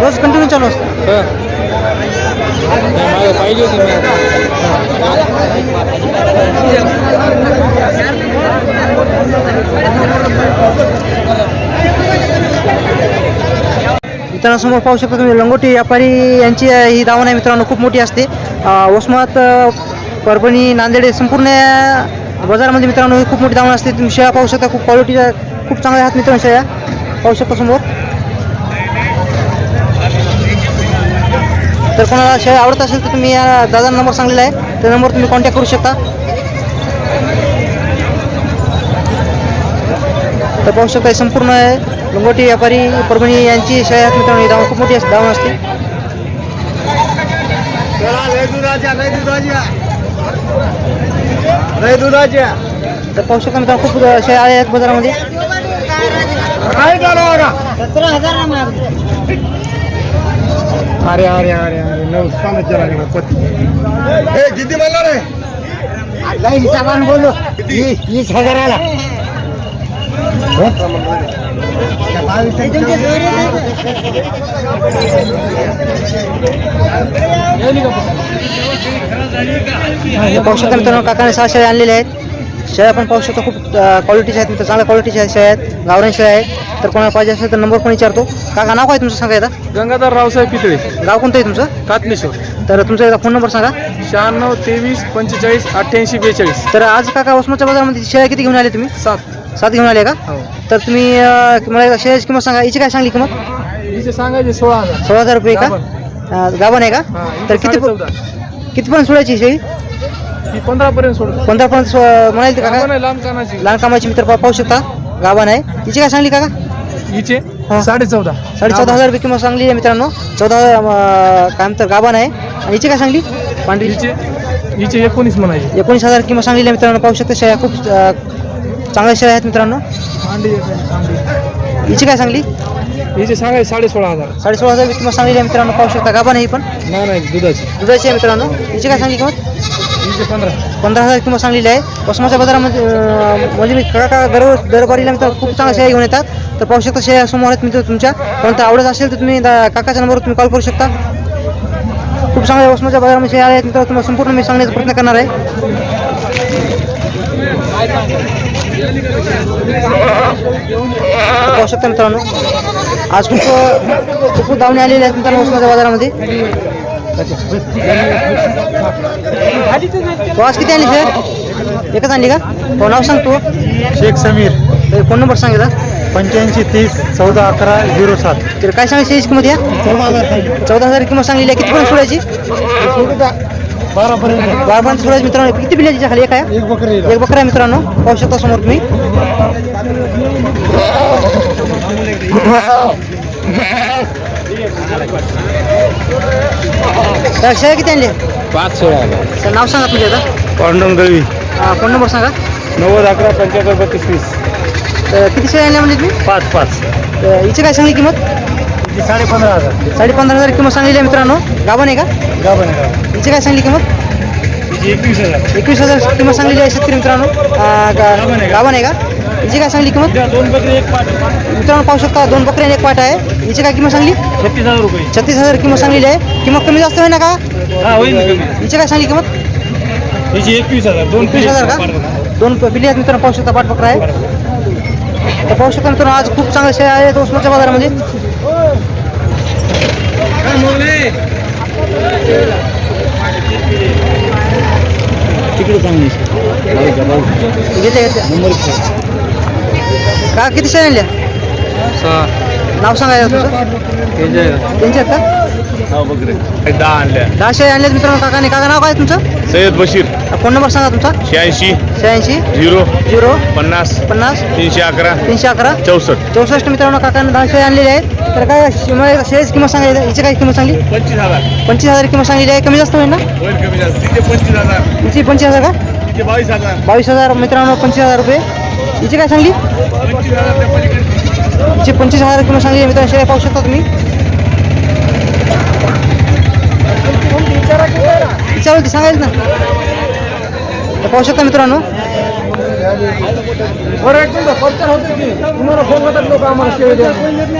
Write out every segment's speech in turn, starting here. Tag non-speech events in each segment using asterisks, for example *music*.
रोज continue चालू असतं पाहिजे होती मी आता मित्रांनो समोर पाहू शकता तुम्ही लंगोटी व्यापारी यांची ही दावण आहे मित्रांनो खूप मोठी असते. अ, वसमत परभणी नांदेड संपूर्ण बाजारामध्ये मित्रांनो ही खूप मोठी दावण असते. तुम्ही शेळ्या पाहू शकता खूप क्वालिटीच्या खूप चांगल्या आहात मित्रांनो शेळ्या. पाहू शकता समोर. तर कोणाला शेळ्या आवडत असेल तर तुम्ही या दादा नंबर सांगलेला आहे त्या नंबर तुम्ही कॉन्टॅक्ट करू शकता. तर पाहू शकता हे संपूर्ण लंगोटी व्यापारी परभणी यांची आहेत मित्रांनो ही दावण खूप मोठी असते. दावण असते तर पाहू शकता मित्रांनो खूप शेळ्या आहेत बाजारामध्ये. अरे अरे अरे अरे नुकसानच का पत्ती ए किती म्हणला रे? हिसाबान बोलू वीस हजाराला. पाहू शकता मित्रांनो काकाने सहा शेळ्या आणलेल्या आहेत. शेळ्या पण पाहू शकतो खूप क्वालिटीच्या आहेत मित्र चांगल्या क्वालिटीच्या आहेत शेळ्या आहेत. गावरान शेळ्या आहेत तर कोणाला पाहिजे असेल तर नंबर पण विचारतो. काका नाव काय तुमचं? सांगा एकदा. गंगाधर रावसाहेब पितळे. गाव कोणतं आहे तुमचं? कातनेश्वर. तर तुमचा एकदा फोन नंबर सांगा. शहाण्णव तेवीस पंचेचाळीस अठ्ठ्याऐंशी बेचाळीस. तर आज काका वसमतच्या बाजारामध्ये शेळ्या किती घेऊन आले तुम्ही? सात. सात घेऊन आले का? हो. तर तुम्ही अं, मला शेळ्याची किंमत सांगा. हिची काय सांगली किंमत? हिचे सांगायचे सोळा हजार. सोळा हजार रुपये का? अं, गाभण आहे का? हिचे तर किती साडेचौदा. किती पण सोळाची शेळी ही पंधरा पर्यंत सोडतो पंधरा म्हणाल काका आहे लांब कानाची. लहान कामाची मित्र पा- पाहू शकता. गाभण आहे. हिची काय सांगली काका हिचे हा. साडे चौदा साडे चौदा हजार रुपये किंमत सांगली आहे मित्रांनो. चौदा हजार अं, काय म्हणतात गाभण आहे. आणि हिची काय सांगली? पांढरी. हिचे हिचे एकोणीस म्हणायचे. एकोणीस हजार किंमत सांगलेली आहे मित्रांनो. पाहू शकता शेळ्या खूप अं, चांगल्या शेळ्या आहेत मित्रांनो? अंडी अंडी हिची काय सांगली? हिचे सांगायचे साडे सोळा हजार. साडे सोळा हजार किंमत सांगलेली आहे मित्रांनो पाहू शकता गाभण आहे ही पण? नाही नाही दुधाची. दुधाची आहे मित्रांनो. हिची काय सांगली किंमत? हिचे पंधरा. पंधरा हजार किंमत सांगलेली आहे. वसमाच्या बाजारामध्ये अं, म्हणजे मी काका दर दरबारीला मित्र खूप चांगल्या शेळ्या घेऊन येतात. तर पाहू शकता शेळ्या समोर आहेत मित्र तुमच्या. कोणतं आवडत असेल तर तुम्ही दा- काकाच्या नंबरवर तुम्ही कॉल करू शकता. खूप चांगल्या वसमाच्या बाजारामध्ये शेळ्या आहेत मित्र. तुम्हाला संपूर्ण मी सांगण्याचा प्रयत्न करणार आहे. पाहू शकता मित्रांनो आज खूप खूप दावणे आलेले आहेत मित्रांनो वसमाच्या बाजारामध्ये. आज किती आणली सर एकच आणली का? हो नाव सांग तू. शेख समीर. फोन नंबर सांगितला पंच्याऐंशी तीस चौदा अकरा झिरो सात. तर काय सांगायची किंमत या? चौदा हजार किंमत सांगलेली आहे. किती पर्यंत सोडायची? बारापर्यंत. बारापर्यंत सोडायची मित्रांनो किती बिल्याची खाली एक आहे? एक बकरी एक बकरा आहे मित्रांनो पाहू शकता समोर तुम्ही शेळ्या किती आणली? पाच सोळा सर नाव सांगा तुझ्या आता पांडुरंग दळवी फोन नंबर सांगा. नव्वद अकरा पंच्याहत्तर बत्तीस वीस. तर किती शेळ्या आणल्या म्हणजे तुम्ही? पाच पाच. तर हिची काय सांगली किंमत? साडे पंधरा हजार. साडे पंधरा हजार किंमत सांगलेली आहे मित्रांनो. गाभण आहे का? गाभण आहे हिची काय सांगली किंमत? तिची एकवीस हजार. एकवीस हजार किंमत सांगलेली आहे शेतकरी मित्रांनो. गा- गाभण आहे का? हिची काय सांगली किंमत? द्या दोन बकरी एक पाच मित्रांनो पाहू शकता दोन बकरी आणि एक पाट आहे. हिची काय किंमत सांगली छत्तीस हजार रुपये. छत्तीस हजार किंमत सांगलेली आहे. किंमत कमी जास्त होईल ना का? हा होईल कमी. हिची काय सांगली किंमत? एकवीस हजार. दोन एकवीस हजार का? दोन पिली आहेत मित्रांनो पाहू शकता पाट बकरा आहे. तर पाहू शकता मित्रांनो आज खूप चांगल्या शेळ्या आहेत उस्माच्या बाजारामध्ये. तिकडे चांगली घेतले का किती शेळ्या आणल्या? नाव सांगायचं तुमचं त्यांचे आहेत का? दहा आणल्या. दहा शेळ्या आणल्यात मित्रांनो काकाने. काका नाव काय तुमचं? सय्यद बशीर. फोन नंबर सांगा तुमचा? शहाऐंशी. शहाऐंशी. झिरो. झिरो. पन्नास. पन्नास. तीनशे अकरा. तीनशे अकरा. चौसष्ट. चौसष्ट मित्रांनो काकाने दहा शेळ्या आणलेले आहेत. तर काय शेळीची किंमत सांगायची हिची काय किंमत सांगली? पंचवीस हजार. पंचवीस हजार किंमत सांगलेली आहे. कमी जास्त होईल ना? होईल कमी जास्त. तिथे पंचवीस हजार. पंचवीस हजार का? तिथे बावीस हजार. बावीस हजार मित्रांनो पंचवीस हजार रुपये. हिची काय सांगली? पंचवीस हजार त्या पलीकडे हिची पंचवीस हजार किंमत सांगली आहे. मित्रांनो शेळ्या पाहू शकता तुम्ही. चालेल ते सांगायचं ना. तर पाहू शकता मित्रांनो. फोन करतात लोक आम्हाला शेळी द्या.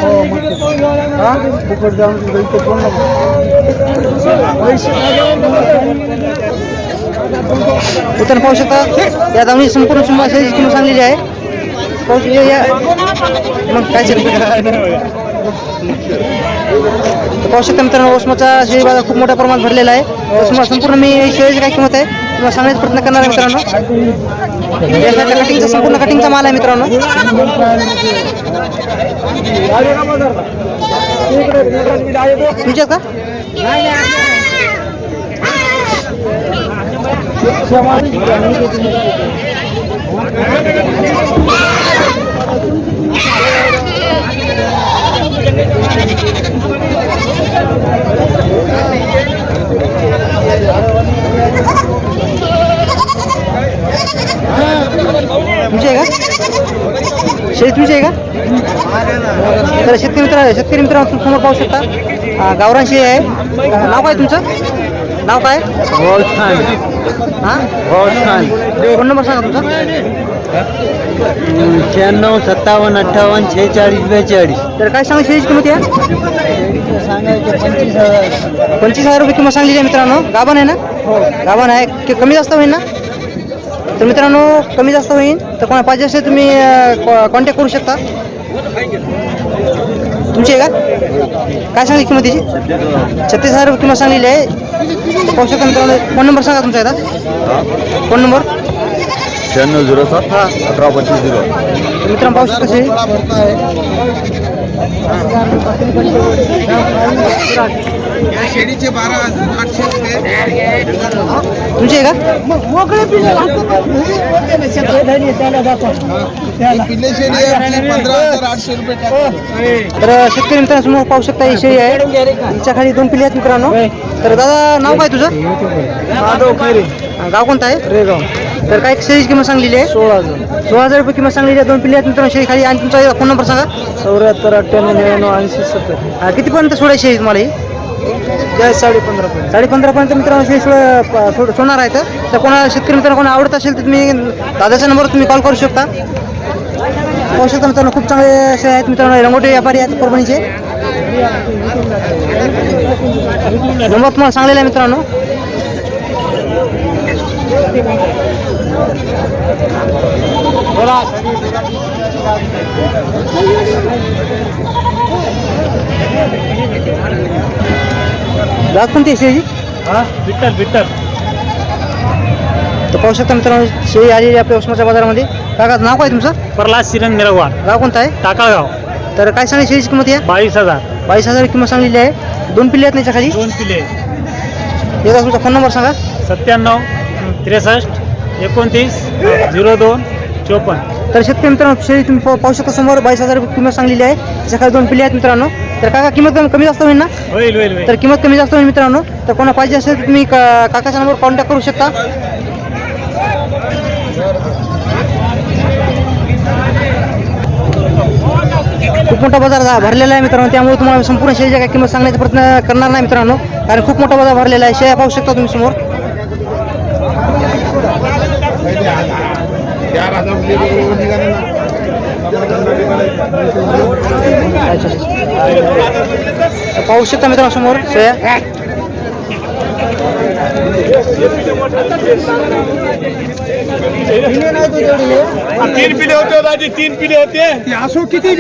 हो हा? फुकट जाऊन फोन उत्तर पाहू शकता या दावणी संपूर्ण सुमा शेळीची किंमत सांगलेली आहे. पाहू शकता या मग काय *laughs* पाहू शकता मित्रांनो ओसमाचा शेळी बाजार खूप मोठ्या प्रमाणात भरलेला आहे. तर संपूर्ण मी शेळीची काय किंमत आहे तुम्हाला सांगण्याचा प्रयत्न करणार आहे मित्रांनो. कटिंगचा संपूर्ण कटिंगचा माल आहे मित्रांनो. तुमच्यात का? तुमची आहे का? शेळी तुमची आहे का? तर शेतकरी मित्र शेतकरी मित्र समोर पाहू शकता. शेळी आहे. नाव काय तुमचं? नाव काय? हां? फोन नंबर सांगा तुमचा. शहाण्णव सत्तावन्न अठ्ठावन्न शेहेचाळीस बेचाळीस. तर काय सांगा शेळीची किंमत या? सांगायचं पंचवीस हजार. पंचवीस हजार रुपये किंमत सांगलेली आहे मित्रांनो. गाभण आहे ना? गाभण आहे. की कमी जास्त होईल ना? तर मित्रांनो कमी जास्त होईल तर कोणा पाहिजे असेल तुम्ही कॉन्टॅक्ट करू शकता. तुमची आहे का? काय सांगली किंमत त्याची छत्तीस हजार रुपये किंमत सांगलेली आहे. पाहू शकता मित्रांनो. फोन नंबर सांगा तुमचा एकदा. Phone number? शहाण्णव झिरो सात हां अठरा पंचवीस झिरो. तर मित्रांनो पाहू शकता शेळी शेडीचे बारा हजार आठशे आहे का? पिल्ले शेडी आहे पंधरा हजार आठशे रुपये टाका. तर शेतकरी मित्रांसमोर पाहू शकता ही शेळी आहे. तिच्या खाली दोन पिल्ले आहेत मित्रांनो. तर दादा नाव काय तुझं? अं, गाव कोणतं आहे? रेगाव. तर काय शेळीची किंमत सांगलेली आहे? सोळा हजार. सोळा हजार रुपये किंमत सांगलेली आहे. दोन पिल्ले आहेत मित्रांनो शेळी खाली. आणि तुमचा फोन नंबर सांगा. चौऱ्याहत्तर अठ्ठ्याण्णव नव्याण्णव ऐंशी सत्तर. कितीपर्यंत सोडायची शेळी तुम्हाला ही? साडे पंधरा पर्यंत. साडे पंधरापर्यंत मित्रांनो शेळी सोड प- सोड सोडणार आहे तर तर कोणा शेतकरी मित्रांनो कोणा आवडत असेल तर तुम्ही दादाच्या नंबरवर तुम्ही कॉल करू शकता. पाहू शकता मित्रांनो खूप चांगले शेळी आहेत मित्रांनो रंगोटी व्यापारी आहेत परभणीचे. नंबर तुम्हाला सांगलेला आहे मित्रांनो. जात कोणती आहे शेळी. हा विठ्ठल विठ्ठल तर पाहू शकता मित्रांनो शेळी आलेली आहे आपल्या उस्माच्या बाजारामध्ये. काका नाव काय तुमचं? प्रल्हाद सिरन मिरगवाड गाव कोणतं आहे? टाकाळगाव. तर काय सांगली शेळीची किंमत या? बावीस हजार. बावीस हजार किंमत सांगलेली आहे. दोन पिल्ले आहेत त्याच्याखाली? दोन पिले एकदा तुमचा फोन नंबर सांगा. सत्त्याण्णव त्रेसष्ट एकोणतीस झिरो दोन चोपन्न. तर शेतकरी मित्रांनो शेळी तुम्ही पाहू पाहू शकता समोर बावीस हजार रुपये किंमत सांगलेली आहे. त्याच्याखाली दोन पिल्ले आहेत मित्रांनो. तर काका किंमत कमी- कमी जास्त होईल ना? होईल होईल होईल. तर किंमत कमी जास्त होईल मित्रांनो. तर कोणा पाहिजे असेल तर तुम्ही का- काकाच्या नंबरवर कॉन्टॅक्ट करू शकता. खूप मोठा बाजार भरलेला आहे मित्रांनो. त्यामुळे तुम्हाला संपूर्ण शेळीच्या काय किंमत सांगण्याचा प्रयत्न करणार नाही मित्रांनो. कारण खूप मोठा बाजार भरलेला आहे. शेळ्या पाहू शकता तुम्ही समोर चार हजार रुपये बरोबर निघाले ना. तर पाहू शकता मित्रांनो समोर. तीन पिले होते दादी तीन पिले होते. असो किती